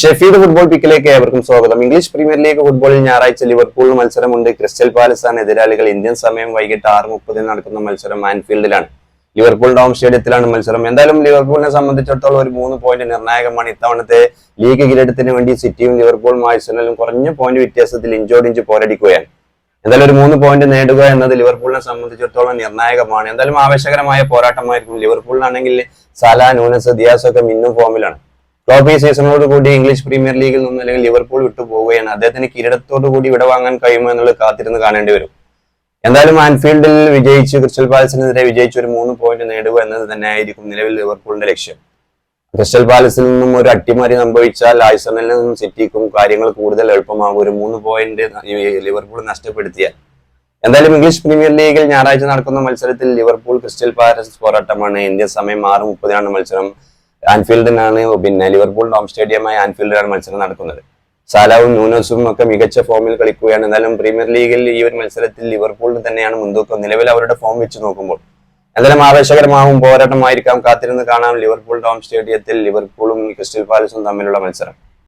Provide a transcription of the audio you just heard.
ഷെഫീഡ് football പിക്കിലേക്ക് ഏവർക്കും സ്വാഗതം. English premier league ഫുട്ബോളിൽ ഞായറാഴ്ച ലിവർപൂൾ മത്സരമുണ്ട്. ക്രിസ്റ്റൽ പാലസാണ് എതിരാളികൾ. ഇന്ത്യൻ സമയം വൈകിട്ട് ആറ് മുപ്പതിന് നടക്കുന്ന മത്സരം ആൻഫീൽഡിലാണ്. ലിവർപൂൾ ഡോം സ്റ്റേഡിയത്തിലാണ് മത്സരം. എന്തായാലും ലിവർപൂളിനെ സംബന്ധിച്ചിടത്തോളം ഒരു മൂന്ന് പോയിന്റ് നിർണായകമാണ്. ഇത്തവണത്തെ ലീഗ് കിരീടത്തിന് വേണ്ടി സിറ്റിയും ലിവർപൂളും ആഴ്സണലും കുറഞ്ഞ പോയിന്റ് വ്യത്യാസത്തിൽ ഇഞ്ചോടിഞ്ച് പോരടിക്കുകയാണ്. എന്തായാലും ഒരു മൂന്ന് പോയിന്റ് നേടുക എന്നത് ലിവർപൂളിനെ സംബന്ധിച്ചിടത്തോളം നിർണായകമാണ്. എന്തായാലും ആവേശകരമായ പോരാട്ടമായിരിക്കും ലിവർപൂളിനാണെങ്കിൽ സല നൂനസ് ദിയാസ് ഒക്കെ മിന്നും ഫോമിലാണ് ഈ സീസണോട് കൂടി ഇംഗ്ലീഷ് പ്രീമിയർ ലീഗിൽ നിന്ന് അല്ലെങ്കിൽ ലിവർപൂൾ വിട്ടു പോവുകയാണ്. അദ്ദേഹത്തിന് കിരീടത്തോടു കൂടി വിടവാങ്ങാൻ കഴിയുമോ എന്നുള്ളത് കാത്തിരുന്ന് കാണേണ്ടി വരും. എന്തായാലും ആൻഫീൽഡിൽ വിജയിച്ച് ക്രിസ്റ്റൽ പാലസിനെതിരെ വിജയിച്ച് ഒരു മൂന്ന് പോയിന്റ് നേടുക എന്നത് തന്നെയായിരിക്കും നിലവിൽ ലിവർപൂളിന്റെ ലക്ഷ്യം. ക്രിസ്റ്റൽ പാലസിൽ നിന്നും ഒരു അട്ടിമറി സംഭവിച്ചാൽ ആഴ്സണലിൽ നിന്നും സിറ്റിക്കും കാര്യങ്ങൾ കൂടുതൽ എളുപ്പമാകും. ഒരു മൂന്ന് പോയിന്റ് ലിവർപൂൾ നഷ്ടപ്പെടുത്തിയാൽ. എന്തായാലും ഇംഗ്ലീഷ് പ്രീമിയർ ലീഗിൽ ഞായറാഴ്ച നടക്കുന്ന മത്സരത്തിൽ ലിവർപൂൾ ക്രിസ്റ്റൽ പാലസ് പോരാട്ടമാണ്. ഇന്ത്യൻ സമയം ആറ് മുപ്പതിനാണ് മത്സരം. ആൻഫീൽഡിനാണ് പിന്നെ ലിവർപൂൾ ഡോം സ്റ്റേഡിയമായ ആൻഫീൽഡിലാണ് മത്സരം നടക്കുന്നത്. സാലാവും ന്യൂനോസും ഒക്കെ മികച്ച ഫോമിൽ കളിക്കുകയാണ്. എന്നാലും പ്രീമിയർ ലീഗിൽ ഈ ഒരു മത്സരത്തിൽ ലിവർപൂളിന് തന്നെയാണ് മുൻതൂക്കം. നിലവിൽ അവരുടെ ഫോം വെച്ച് നോക്കുമ്പോൾ. എന്തായാലും ആവേശകരമാവും പോരാട്ടമായിരിക്കാം. കാത്തിരുന്ന് കാണാം ലിവർപൂൾ ഡോം സ്റ്റേഡിയത്തിൽ ലിവർപൂളും ക്രിസ്റ്റൽ പാലസും തമ്മിലുള്ള മത്സരം.